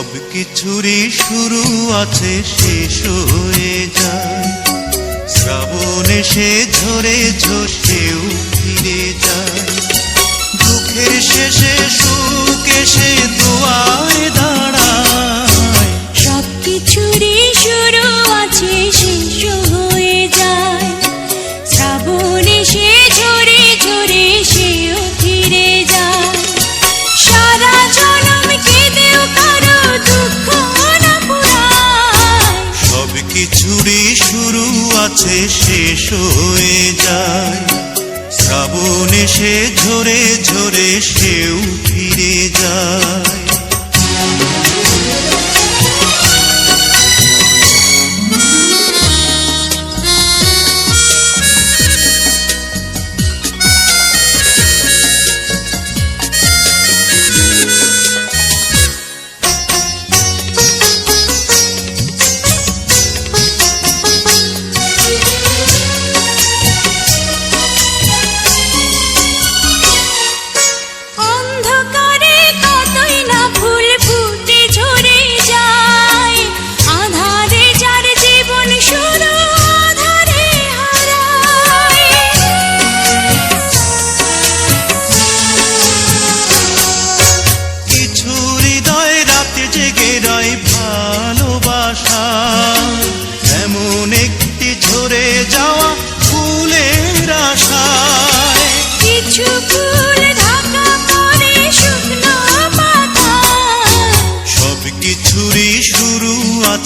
সব কিছুরই শুরু আছে, শেষ হয়ে যায়। শ্রাবণ এসে ঝরে ঝসেও ফিরে যায়। দুঃখের শেষে সুখ এসে কিছুরই শুরু আছে শেষ হয়ে যায়। শ্রাবণ এসে ঝরে ঝরে সেও ফিরে যায়।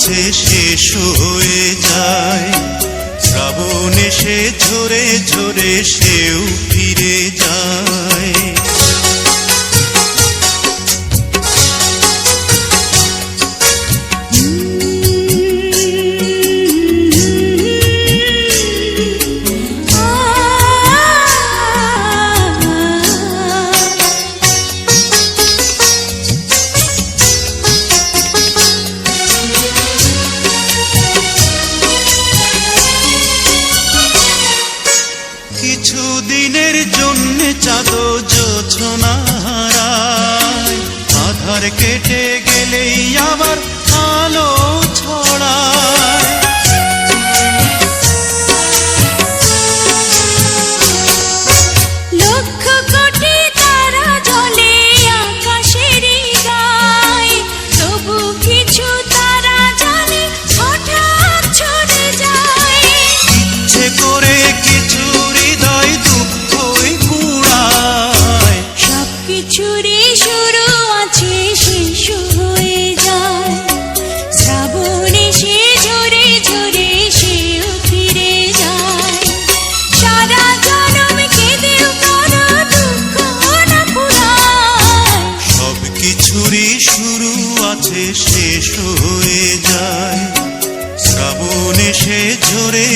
কাছে শেষ হয়ে যায়। শ্রাবণ এসে ঝরে ঝরে কিছুরি শুরু আছে শেষ হয়ে যায়। শ্রাবণ এসে ঝরে